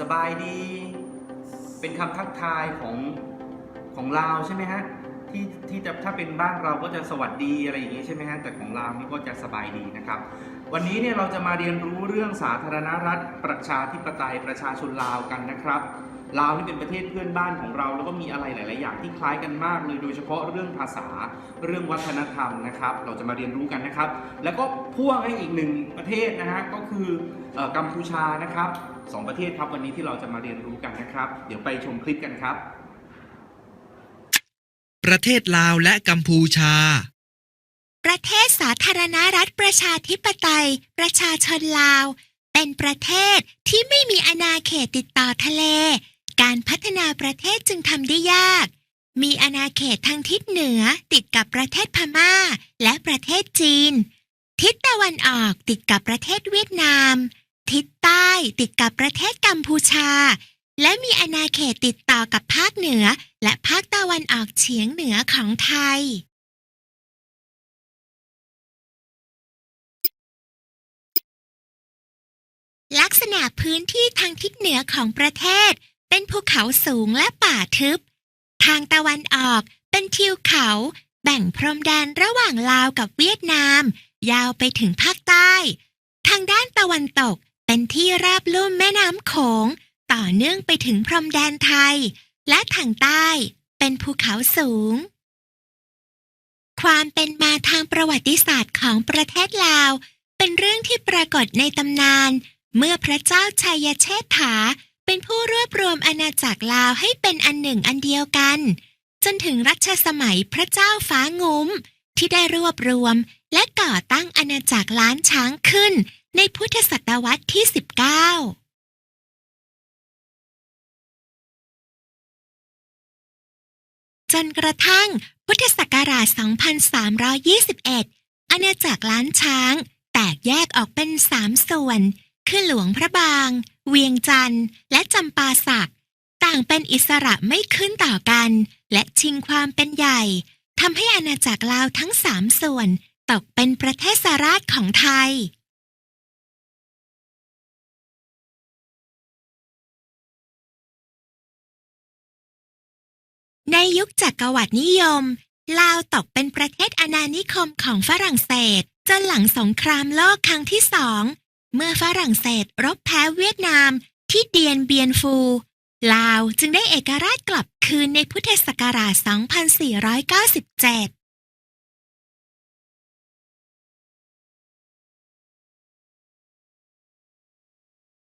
สบายดี เป็นคำทักทายของของลาวใช่ไหมฮะที่ที่จะถ้าเป็นบ้านเราก็จะสวัสดีอะไรอย่างนี้ใช่ไหมฮะแต่ของลาวนี่ก็จะสบายดีนะครับ วันนี้เนี่ยเราจะมาเรียนรู้เรื่องสาธารณรัฐประชาธิปไตยประชาชนลาวกันนะครับ ลาวนี่เป็นประเทศเพื่อนบ้านของเรา แล้วก็มีอะไรหลาย ๆ อย่างที่คล้ายกันมากเลยโดยเฉพาะเรื่องภาษาเรื่องวัฒนธรรมนะครับ เราจะมาเรียนรู้กันนะครับ แล้วก็พ่วงให้อีกหนึ่งประเทศนะฮะก็คือเอ่อกัมพูชานะครับสองประเทศครับวันนี้ที่เราจะมาเรียนรู้กันนะครับ เดี๋ยวไปชมคลิปกันครับ ประเทศลาวและกัมพูชา ประเทศสาธารณรัฐประชาธิปไตย ประชาชนลาว เป็นประเทศที่ไม่มีอาณาเขตติดต่อทะเล การพัฒนาประเทศจึงทำได้ยาก มีอาณาเขตทางทิศเหนือติดกับประเทศพม่า และประเทศจีน ทิศตะวันออกติดกับประเทศเวียดนาม ทิศใต้ติดกับประเทศกัมพูชา และมีอาณาเขตติดต่อกับภาคเหนือ และภาคตะวันออกเฉียงเหนือของไทยลักษณะพื้นที่ทางทิศเหนือของประเทศ เป็นภูเขาสูงและป่าทึบ ทางตะวันออกเป็นทิวเขา แบ่งพรมแดนระหว่างลาวกับเวียดนาม ยาวไปถึงภาคใต้ ทางด้านตะวันตกเป็นที่ราบลุ่มแม่น้ำโขง ต่อเนื่องไปถึงพรมแดนไทย และทางใต้เป็นภูเขาสูง ความเป็นมาทางประวัติศาสตร์ของประเทศลาว เป็นเรื่องที่ปรากฏในตำนาน เมื่อพระเจ้าชัยเชษฐา เป็นผู้รวบรวมอาณาจักรลาวให้เป็นอันหนึ่งอันเดียวกัน จนถึงรัชสมัยพระเจ้าฟ้างุ้ม ที่ได้รวบรวมและก่อตั้งอาณาจักรล้านช้างขึ้น ในพุทธศตวรรษที่ 19จนกระทั่งพุทธศักราช 2321 อาณาจักรล้านช้าง แตกแยกออกเป็นสามส่วน คือหลวงพระบาง เวียงจันทร์ และจำปาสัก ต่างเป็นอิสระไม่ขึ้นต่อกัน และชิงความเป็นใหญ่ทำให้อาณาจักรลาวทั้งสามส่วนตกเป็นประเทศสราชของไทย ในยุคจักรวรรดินิยม ลาวตกเป็นประเทศอาณานิคมของฝรั่งเศสจนหลังสงครามโลกครั้งที่สอง เมื่อฝรั่งเศสรบแพ้เวียดนามที่เดียนเบียนฟู ลาวจึงได้เอกราชกลับคืนในพุทธศักราช 2497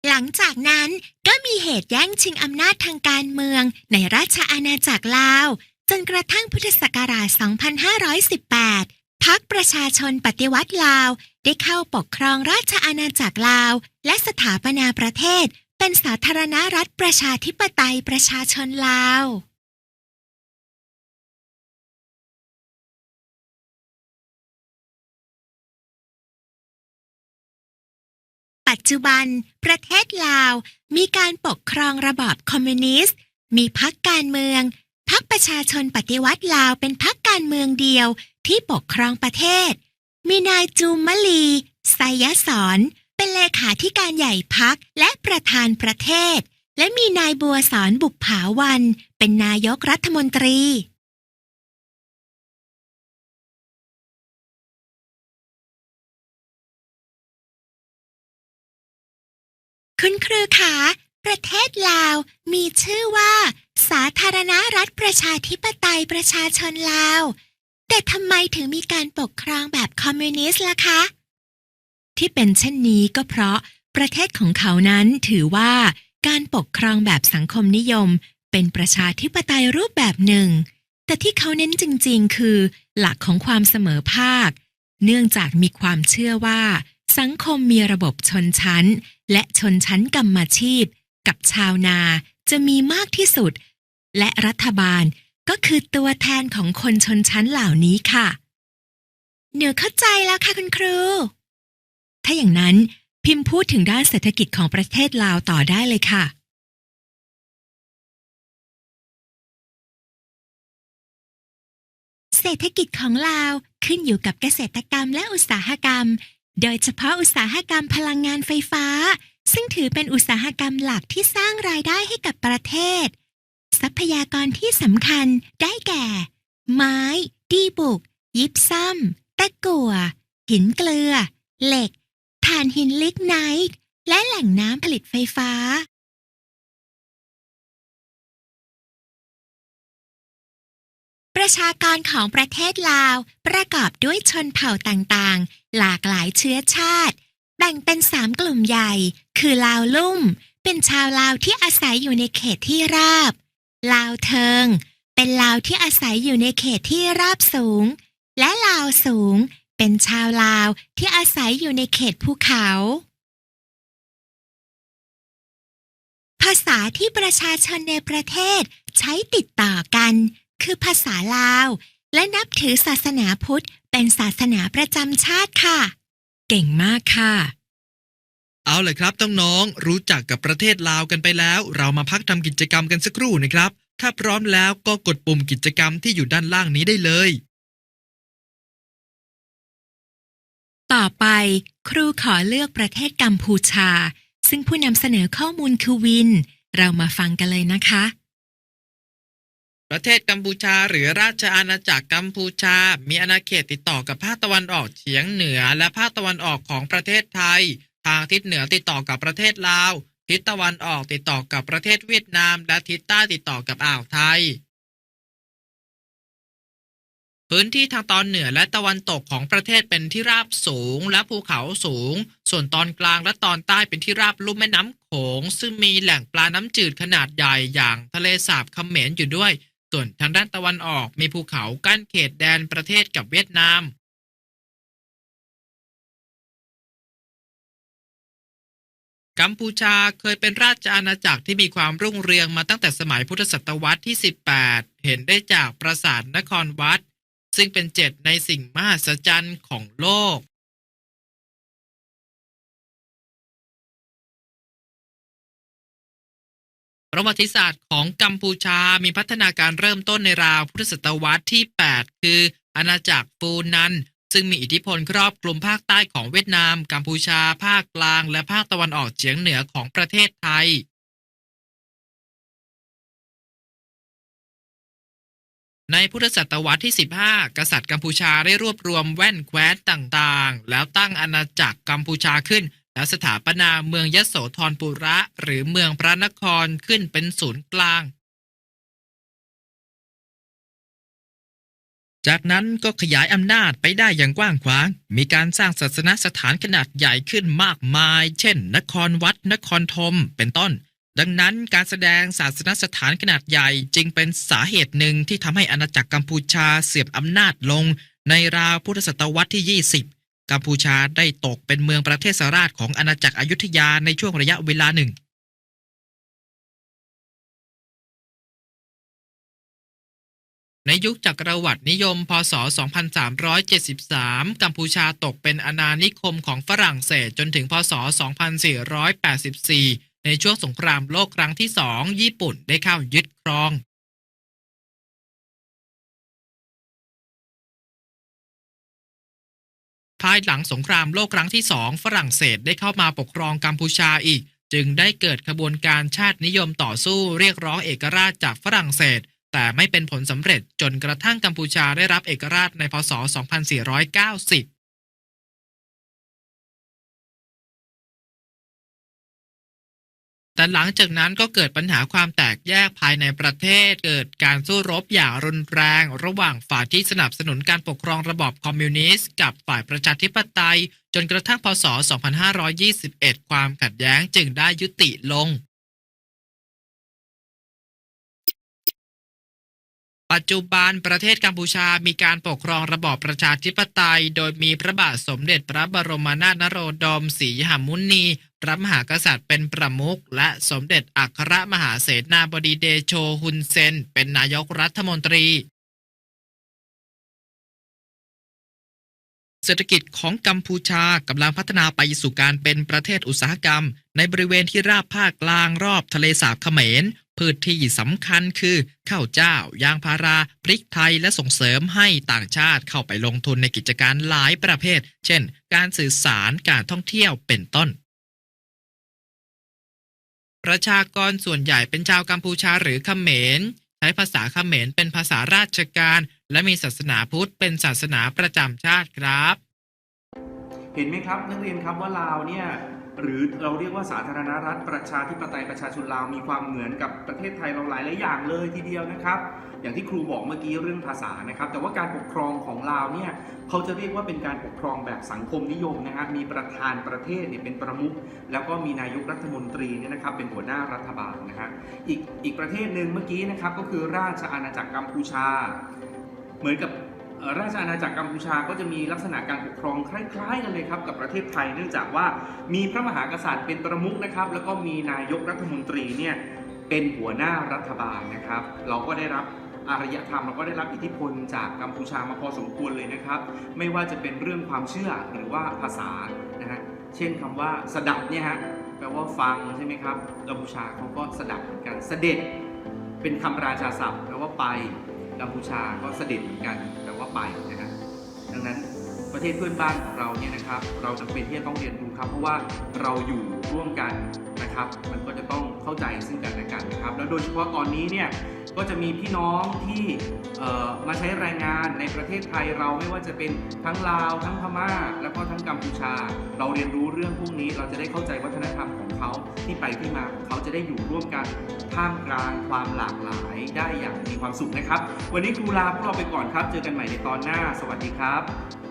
หลังจากนั้นก็มีเหตุแย่งชิงอำนาจทางการเมืองในราชอาณาจักรลาว จนกระทั่งพุทธศักราช 2518 พักประชาชนปฏิวัติลาว ได้เข้าปกครองราชอาณาจักรลาว และสถาปนาประเทศ เป็นสาธารณรัฐประชาธิปไตยประชาชนลาวปัจจุบัน ประเทศลาว มีการปกครองระบอบคอมมิวนิสต์ มีพักการเมือง พักประชาชนปฏิวัติลาวเป็นพัก การเมืองเดียวที่ปกครองประเทศ มีนายจูมลีไซยสอนเป็นเลขาธิการใหญ่พักและประธานประเทศ และมีนายบัวสอนบุปผาวัน เป็นนายกรัฐมนตรีคุณครูคะประเทศลาวมีชื่อว่า สาธารณรัฐประชาธิปไตยประชาชนลาว แต่ทำไมถึงมีการปกครองแบบคอมมิวนิสต์ล่ะคะ ที่เป็นเช่นนี้ก็เพราะประเทศของเขานั้นถือว่าการปกครองแบบสังคมนิยม เป็นประชาธิปไตยรูปแบบหนึ่ง แต่ที่เขาเน้นจริงๆ คือ หลักของความเสมอภาค เนื่องจากมีความเชื่อว่า สังคมมีระบบชนชั้น และชนชั้นกรรมชีพ กับชาวนา จะมีมากที่สุด และรัฐบาลก็คือตัวแทนของคนชนชั้นเหล่านี้ค่ะหนูเข้าใจแล้วค่ะคุณครู ถ้าอย่างนั้นพิมพ์พูดถึงด้านเศรษฐกิจของประเทศลาวต่อได้เลยค่ะ เศรษฐกิจของลาวขึ้นอยู่กับเกษตรกรรมและอุตสาหกรรม โดยเฉพาะอุตสาหกรรมพลังงานไฟฟ้า ซึ่งถือเป็นอุตสาหกรรมหลักที่สร้างรายได้ให้กับประเทศ ทรัพยากรที่สำคัญได้แก่ ไม้ ดีบุก ยิปซัมตะกั่ว หินเกลือ เหล็กถ่านหินลิกไนท์และแหล่งน้ำผลิตไฟฟ้า ประชากรของประเทศลาวประกอบด้วยชนเผ่าต่างๆ หลากหลายเชื้อชาติ แบ่งเป็นสามกลุ่มใหญ่ คือลาวลุ่ม เป็นชาวลาวที่อาศัยอยู่ในเขตที่ราบ ลาวเทิง เป็นลาวที่อาศัยอยู่ในเขตที่ราบสูง และลาวสูง เป็นชาวลาวที่อาศัยอยู่ในเขตภูเขา ภาษาที่ประชาชนในประเทศใช้ติดต่อกัน คือภาษาลาว และนับถือศาสนาพุทธเป็นศาสนาประจำชาติค่ะ เก่งมากค่ะ เอาเลยครับน้องๆรู้จักกับประเทศลาวกันไปแล้ว เรามาพักทำกิจกรรมกันสักครู่นะครับ ถ้าพร้อมแล้วก็กดปุ่มกิจกรรมที่อยู่ด้านล่างนี้ได้เลย ต่อไป ครูขอเลือกประเทศกัมพูชา ซึ่งผู้นำเสนอข้อมูลคือวิน เรามาฟังกันเลยนะคะ ประเทศกัมพูชา หรือราชอาณาจักรกัมพูชา มีอาณาเขตติดต่อกับภาคตะวันออกเฉียงเหนือ และภาคตะวันออกของประเทศไทย ทางทิศเหนือติดต่อกับประเทศลาว ทิศตะวันออกติดต่อกับประเทศเวียดนาม และทิศใต้ติดต่อกับอ่าวไทย พื้นที่ทางตอนเหนือและตะวันตกของประเทศเป็นที่ราบสูงและภูเขาสูง ส่วนตอนกลางและตอนใต้เป็นที่ราบลุ่มแม่น้ำโขง ซึ่งมีแหล่งปลาน้ำจืดขนาดใหญ่อย่างทะเลสาบเขมรอยู่ด้วย ส่วนทางด้านตะวันออกมีภูเขากั้นเขตแดนประเทศกับเวียดนามกัมพูชาเคยเป็นราชอาณาจักรที่มีความรุ่งเรืองมาตั้งแต่สมัยพุทธศตวรรษที่ 18 เห็นได้จากปราสาทนครวัด ซึ่งเป็นเจ็ดในสิ่งมหัศจรรย์ของโลก ประวัติศาสตร์ของกัมพูชามีพัฒนาการเริ่มต้นในราวพุทธศตวรรษที่ 8 คือ อาณาจักรฟูนันซึ่งมีอิทธิพลครอบคลุมภาคใต้ของเวียดนาม กัมพูชา ภาคกลาง และภาคตะวันออกเฉียงเหนือของประเทศไทย ในพุทธศตวรรษที่ 15 กษัตริย์กัมพูชาได้รวบรวมแว่นแคว้นต่างๆ แล้วตั้งอาณาจักรกัมพูชาขึ้น แล้วสถาปนาเมืองยโสธรปุระ หรือเมืองพระนครขึ้นเป็นศูนย์กลาง จากนั้นก็ขยายอำนาจไปได้อย่างกว้างขวาง มีการสร้างศาสนสถานขนาดใหญ่ขึ้นมากมาย เช่น นครวัด นครธม เป็นต้น ดังนั้นการแสดงศาสนสถานขนาดใหญ่จึงเป็นสาเหตุหนึ่งที่ทำให้อาณาจักรกัมพูชาเสื่อมอำนาจลงในราวพุทธศตวรรษที่ 20 กัมพูชาได้ตกเป็นเมืองประเทศสราชของอาณาจักรอยุธยาในช่วงระยะเวลาหนึ่งในยุคจักรวรรดินิยม พศ 2373 กัมพูชาตกเป็นอาณานิคมของฝรั่งเศสจนถึง พศ 2484 ในช่วงสงครามโลกครั้งที่สอง ญี่ปุ่นได้เข้ายึดครอง ภายหลังสงครามโลกครั้งที่สองฝรั่งเศสได้เข้ามาปกครองกัมพูชาอีก จึงได้เกิดขบวนการชาตินิยมต่อสู้เรียกร้องเอกราชจากฝรั่งเศส แต่ไม่เป็นผลสำเร็จจนกระทั่งกัมพูชาได้รับเอกราชในพศ 2490 แต่หลังจากนั้นก็เกิดปัญหาความแตกแยกภายในประเทศ เกิดการสู้รบอย่างรุนแรง ระหว่างฝ่ายที่สนับสนุนการปกครองระบอบคอมมิวนิสต์กับฝ่ายประชาธิปไตย จนกระทั่งพศ 2521 ความขัดแย้งจึงได้ยุติลง ปัจจุบันประเทศกัมพูชามีการปกครองระบอบประชาธิปไตย โดยมีพระบาทสมเด็จพระบรมนาถนโรดมศรีหมุนี พระมหากษัตริย์เป็นประมุขและสมเด็จอัครมหาเสนาบดีเดโชฮุนเซน เป็นนายกรัฐมนตรี เศรษฐกิจของกัมพูชากำลังพัฒนาไปสู่การเป็นประเทศอุตสาหกรรม ในบริเวณที่ราบภาคกลางรอบทะเลสาบเขมร พืชที่สำคัญคือข้าวเจ้า ยางพารา พริกไทยและส่งเสริมให้ต่างชาติเข้าไปลงทุนในกิจการหลายประเภท เช่น การสื่อสารการท่องเที่ยวเป็นต้น ประชากรส่วนใหญ่เป็นชาวกัมพูชาหรือเขมร ใช้ภาษาเขมรเป็นภาษาราชการ และมีศาสนาพุทธเป็นศาสนาประจำชาติครับ เห็นไหมครับนักเรียนครับว่าลาวเนี่ยหรือเราเรียกว่าสาธารณรัฐประชาธิปไตยประชาชนลาวมีความเหมือนกับประเทศไทยเราหลายหลายอย่างเลยทีเดียวนะครับ อย่างที่ครูบอกเมื่อกี้เรื่องภาษานะครับ แต่ว่าการปกครองของลาวเนี่ยเขาจะเรียกว่าเป็นการปกครองแบบสังคมนิยมนะฮะมีประธานประเทศเนี่ยเป็นประมุขแล้วก็มีนายกรัฐมนตรีเนี่ยนะครับเป็นหัวหน้ารัฐบาลนะฮะอีกอีกประเทศหนึ่งเมื่อกี้นะครับก็คือราชอาณาจักรกัมพูชา เหมือนกับราชอาณาจักรกัมพูชาก็จะมีลักษณะการปกครองคล้ายๆกันเลยครับกับประเทศไทย เนื่องจากว่ามีพระมหากษัตริย์เป็นประมุขนะครับ แล้วก็มีนายกรัฐมนตรีเนี่ยเป็นหัวหน้ารัฐบาลนะครับ เราก็ได้รับอารยธรรมเราก็ได้รับอิทธิพลจากกัมพูชามาพอสมควรเลยนะครับ ไม่ว่าจะเป็นเรื่องความเชื่อหรือว่าภาษานะฮะเช่นคำว่าสดับเนี่ยฮะแปลว่าฟังใช่ไหมครับกัมพูชาเขาก็สดับเหมือนกันเสด็จเป็นคำราชาศัพท์แปลว่าไป กัมพูชาก็เสด็จเหมือนกันแต่ว่าไปนะฮะดังนั้นประเทศเพื่อนบ้านของเราเนี่ยนะครับ เราจำเป็นที่จะต้องเรียนรู้ครับ เพราะว่าเราอยู่ร่วมกันนะครับ มันก็จะต้องาใจซึ่งกันและกันนะครับ แล้วโดยเฉพาะตอนนี้เนี่ยก็จะมีพี่น้องที่มาใช้แรงงานในประเทศไทยเราไม่ว่าจะเป็นทั้งลาว ทั้งพม่า แล้วก็ทั้งกัมพูชา เราเรียนรู้เรื่องพวกนี้เราจะได้เข้าใจวัฒนธรรมของเขาที่ไปที่มาของเขาจะได้อยู่ร่วมกันท่ามกลางความหลากหลายได้อย่างมีความสุขนะครับ วันนี้ครูลาพวกเราไปก่อนครับ เจอกันใหม่ในตอนหน้า สวัสดีครับ